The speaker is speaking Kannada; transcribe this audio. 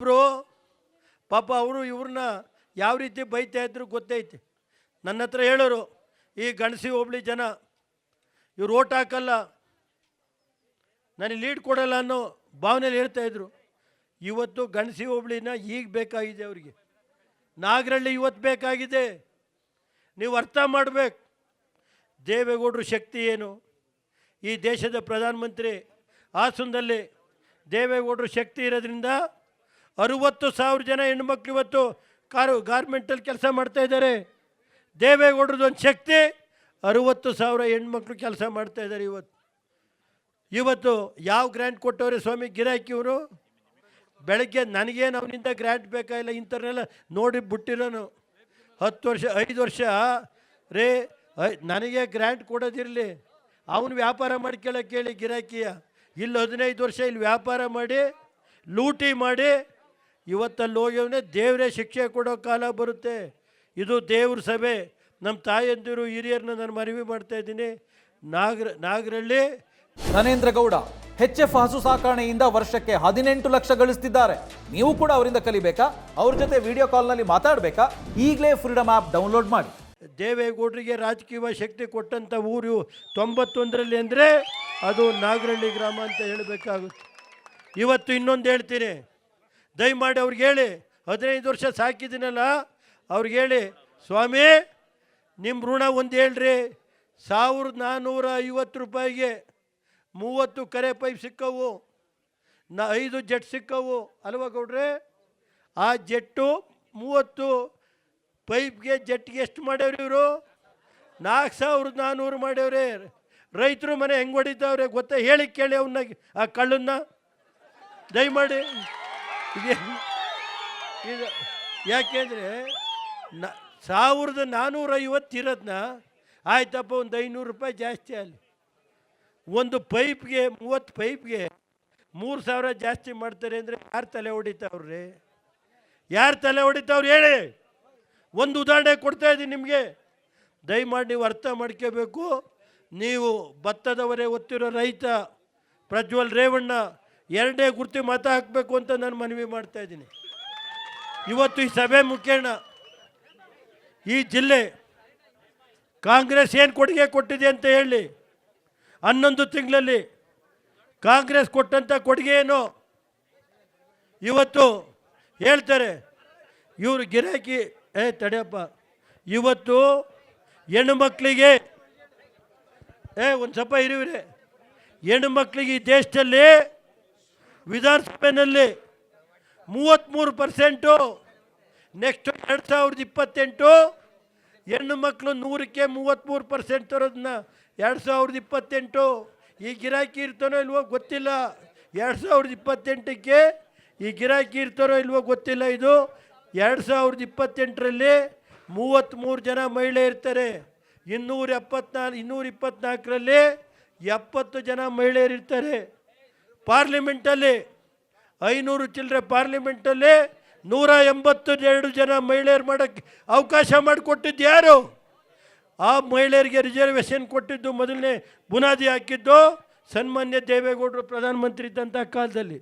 ಇವರು ಪಾಪ ಅವರು ಇವ್ರನ್ನ ಯಾವ ರೀತಿ ಬೈತಾ ಇದ್ರು ಗೊತ್ತೈತೆ. ನನ್ನ ಹತ್ರ ಹೇಳೋರು, ಈ ಗಣಸಿ ಹೋಬಳಿ ಜನ, ಇವ್ರು ಓಟ್ ಹಾಕಲ್ಲ, ನನಗೆ ಲೀಡ್ ಕೊಡಲ್ಲ ಅನ್ನೋ ಭಾವನೆಯಲ್ಲಿ ಹೇಳ್ತಾ ಇದ್ರು. ಇವತ್ತು ಗಣಸಿ ಹೋಬಳಿನ ಈಗ ಬೇಕಾಗಿದೆ ಅವರಿಗೆ. ನಾಗರಳ್ಳಿ ಇವತ್ತು ಬೇಕಾಗಿದೆ. ನೀವು ಅರ್ಥ ಮಾಡಬೇಕು. ದೇವೇಗೌಡರು ಶಕ್ತಿ ಏನು? ಈ ದೇಶದ ಪ್ರಧಾನಮಂತ್ರಿ ಹಾಸನದಲ್ಲಿ ದೇವೇಗೌಡರು ಶಕ್ತಿ ಇರೋದ್ರಿಂದ ಅರುವತ್ತು ಸಾವಿರ ಜನ ಹೆಣ್ಮಕ್ಳು ಇವತ್ತು ಕಾರು, ಗಾರ್ಮೆಂಟಲ್ಲಿ ಕೆಲಸ ಮಾಡ್ತಾ ಇದ್ದಾರೆ. ದೇವೇಗೌಡರದ್ದು ಒಂದು ಶಕ್ತಿ, ಅರುವತ್ತು ಸಾವಿರ ಹೆಣ್ಮಕ್ಳು ಕೆಲಸ ಮಾಡ್ತಾ ಇದ್ದಾರೆ ಇವತ್ತು. ಇವತ್ತು ಯಾವ ಗ್ರ್ಯಾಂಟ್ ಕೊಟ್ಟವ್ರೆ ಸ್ವಾಮಿ ಗಿರಾಕಿ ಇವರು? ಬೆಳಗ್ಗೆ ನನಗೇನು ಅವನಿಂದ ಗ್ರ್ಯಾಂಟ್ ಬೇಕಾಗಿಲ್ಲ ಇಂಥವ್ರನ್ನೆಲ್ಲ ನೋಡಿ ಬಿಟ್ಟಿರೋನು. ಹತ್ತು ವರ್ಷ, ಐದು ವರ್ಷ, ರೇ ನನಗೆ ಗ್ರ್ಯಾಂಟ್ ಕೊಡೋದಿರಲಿ. ಅವನು ವ್ಯಾಪಾರ ಮಾಡ್ಕೊಳ್ಳೋಕೆ ಕೇಳಿ ಗಿರಾಕಿಯ. ಇಲ್ಲಿ ಹದಿನೈದು ವರ್ಷ ಇಲ್ಲಿ ವ್ಯಾಪಾರ ಮಾಡಿ, ಲೂಟಿ ಮಾಡಿ ಇವತ್ತಲ್ಲಿ ಹೋಗ್ಯವನೇ ದೇವರೇ ಶಿಕ್ಷೆ ಕೊಡೋ ಕಾಲ ಬರುತ್ತೆ. ಇದು ದೇವ್ರ ಸಭೆ. ನಮ್ಮ ತಾಯಂದಿರು ಹಿರಿಯರನ್ನ ನಾನು ಮನವಿ ಮಾಡ್ತಾ ಇದ್ದೀನಿ. ನಾಗರ ನಾಗರಳ್ಳಿ. ನರೇಂದ್ರ ಗೌಡ ಎಫ್ ಹಸು ಸಾಕಾಣೆಯಿಂದ ವರ್ಷಕ್ಕೆ ಹದಿನೆಂಟು ಲಕ್ಷ ಗಳಿಸ್ತಿದ್ದಾರೆ. ನೀವು ಕೂಡ ಅವರಿಂದ ಕಲಿಬೇಕಾ? ಅವ್ರ ಜೊತೆ ವಿಡಿಯೋ ಕಾಲ್ನಲ್ಲಿ ಮಾತಾಡಬೇಕಾ? ಈಗಲೇ ಫ್ರೀಡಮ್ ಆ್ಯಪ್ ಡೌನ್ಲೋಡ್ ಮಾಡಿ. ದೇವೇಗೌಡರಿಗೆ ರಾಜಕೀಯ ಶಕ್ತಿ ಕೊಟ್ಟಂಥ ಊರು ತೊಂಬತ್ತೊಂದರಲ್ಲಿ ಅಂದರೆ ಅದು ನಾಗರಳ್ಳಿ ಗ್ರಾಮ ಅಂತ ಹೇಳಬೇಕಾಗುತ್ತೆ. ಇವತ್ತು ಇನ್ನೊಂದು ಹೇಳ್ತೀನಿ. ದಯಮಾಡಿ ಅವ್ರಿಗೆ ಹೇಳಿ, ಹದಿನೈದು ವರ್ಷ ಸಾಕಿದ್ದೀನಲ್ಲ, ಅವ್ರಿಗೆ ಹೇಳಿ, ಸ್ವಾಮಿ ನಿಮ್ಮ ಋಣ ಒಂದು ಹೇಳ್ರಿ. ಸಾವಿರದ ನಾನ್ನೂರ ಐವತ್ತು ರೂಪಾಯಿಗೆ ಮೂವತ್ತು ಕರೆ ಪೈಪ್ ಸಿಕ್ಕವು, ನ ಐದು ಜೆಟ್ ಸಿಕ್ಕವು, ಅಲ್ವಾ ಗೌಡ್ರೆ? ಆ ಜೆಟ್ಟು ಮೂವತ್ತು ಪೈಪ್ಗೆ ಜೆಟ್ಗೆ ಎಷ್ಟು ಮಾಡ್ಯಾವ್ರಿ ಇವರು? ನಾಲ್ಕು ಸಾವಿರದ ನಾನ್ನೂರು ಮಾಡ್ಯವ್ರೆ. ರೈತರು ಮನೆ ಹೆಂಗೆ ಹೊಡಿತಾವ್ರೆ ಗೊತ್ತಾ? ಹೇಳಿ ಕೇಳಿ ಅವನ್ನ ಆ ಕಳ್ಳನ್ನ. ದಯಮಾಡಿ. ಇದೆ ಇದು ಯಾಕೆಂದರೆ ನ, ಸಾವಿರದ ಇರೋದನ್ನ ಆಯ್ತಪ್ಪ, ಒಂದು ಐನೂರು ರೂಪಾಯಿ ಜಾಸ್ತಿ ಅಲ್ಲಿ. ಒಂದು ಪೈಪ್ಗೆ, ಮೂವತ್ತು ಪೈಪ್ಗೆ ಮೂರು ಸಾವಿರ ಜಾಸ್ತಿ ಮಾಡ್ತಾರೆ ಅಂದರೆ ಯಾರು ತಲೆ ಹೊಡಿತಾವ್ರಿ ಯಾರು ತಲೆ ಹೊಡಿತಾವ್ರು ಹೇಳಿ. ಒಂದು ಉದಾಹರಣೆ ಕೊಡ್ತಾ ಇದ್ದೀನಿ ನಿಮಗೆ. ದಯಮಾಡಿ ನೀವು ಅರ್ಥ ಮಾಡ್ಕೋಬೇಕು. ನೀವು ಭತ್ತದವರೇ ಒತ್ತಿರೋ ರೈತ ಪ್ರಜ್ವಲ್ ರೇವಣ್ಣ ಎರಡೇ ಗುರ್ತಿ ಮತ ಹಾಕಬೇಕು ಅಂತ ನಾನು ಮನವಿ ಮಾಡ್ತಾ ಇದ್ದೀನಿ. ಇವತ್ತು ಈ ಸಭೆ ಮುಖೇಣ ಈ ಜಿಲ್ಲೆ ಕಾಂಗ್ರೆಸ್ ಏನು ಕೊಡುಗೆ ಕೊಟ್ಟಿದೆ ಅಂತ ಹೇಳಿ ಹನ್ನೊಂದು ತಿಂಗಳಲ್ಲಿ ಕಾಂಗ್ರೆಸ್ ಕೊಟ್ಟಂಥ ಕೊಡುಗೆ ಏನು? ಇವತ್ತು ಹೇಳ್ತಾರೆ, ಇವರು ಗಿರಾಕಿ, ಏ ತಡೆಯಪ್ಪ, ಇವತ್ತು ಹೆಣ್ಣು ಮಕ್ಕಳಿಗೆ ಏ ಒಂದು ಸ್ವಲ್ಪ ಇರುವಿರಿ ಹೆಣ್ಣು ಮಕ್ಕಳಿಗೆ ಈ ದೇಶದಲ್ಲಿ ವಿಧಾನಸಭೆಯಲ್ಲಿ ಮೂವತ್ತ್ಮೂರು ಪರ್ಸೆಂಟು ನೆಕ್ಸ್ಟ್ ಎರಡು ಸಾವಿರದ ಇಪ್ಪತ್ತೆಂಟು, ಹೆಣ್ಣು ಮಕ್ಕಳು ನೂರಕ್ಕೆ ಮೂವತ್ತ್ಮೂರು ಪರ್ಸೆಂಟ್ ತರೋದನ್ನ ಎರಡು ಸಾವಿರದ ಇಪ್ಪತ್ತೆಂಟು, ಈ ಗಿರಾಕಿ ಇರ್ತಾನೋ ಇಲ್ವೋ ಗೊತ್ತಿಲ್ಲ. ಎರಡು ಸಾವಿರದ ಇಪ್ಪತ್ತೆಂಟಕ್ಕೆ ಈ ಗಿರಾಕಿ ಇರ್ತಾರೋ ಇಲ್ವೋ ಗೊತ್ತಿಲ್ಲ ಇದು. ಎರಡು ಸಾವಿರದ ಇಪ್ಪತ್ತೆಂಟರಲ್ಲಿ ಮೂವತ್ತ್ಮೂರು ಜನ ಮಹಿಳೆ ಇರ್ತಾರೆ. ಇನ್ನೂರ ಎಪ್ಪತ್ನಾಲ್ಕು ಇನ್ನೂರ ಇಪ್ಪತ್ನಾಲ್ಕರಲ್ಲಿ ಎಪ್ಪತ್ತು ಜನ ಮಹಿಳೆಯರು ಇರ್ತಾರೆ ಪಾರ್ಲಿಮೆಂಟಲ್ಲಿ, ಐನೂರು ಚಿಲ್ಲರೆ ಪಾರ್ಲಿಮೆಂಟಲ್ಲಿ ನೂರ ಎಂಬತ್ತು ಎರಡು ಜನ ಮಹಿಳೆಯರು ಮಾಡೋಕ್ಕೆ ಅವಕಾಶ ಮಾಡಿಕೊಟ್ಟಿದ್ದು ಯಾರು? ಆ ಮಹಿಳೆಯರಿಗೆ ರಿಸರ್ವೇಷನ್ ಕೊಟ್ಟಿದ್ದು ಮೊದಲನೇ ಬುನಾದಿ ಹಾಕಿದ್ದು ಸನ್ಮಾನ್ಯ ದೇವೇಗೌಡರು ಪ್ರಧಾನಮಂತ್ರಿ ಇದ್ದಂಥ ಕಾಲದಲ್ಲಿ.